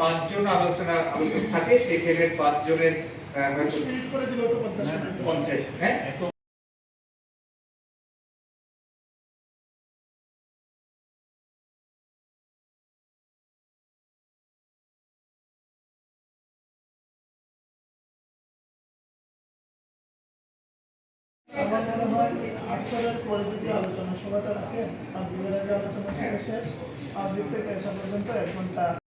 পাঁচজন আলোচনা আলোচক থাকে সেখানে পাঁচজনের তো পঞ্চাশ হ্যাঁ আমার মনে হয় আসরের পরে যদি আলোচনা সভাটা রাখেন আর আগে আলোচনা সভা শেষ। आदित्य केसापर्यंत आहे पण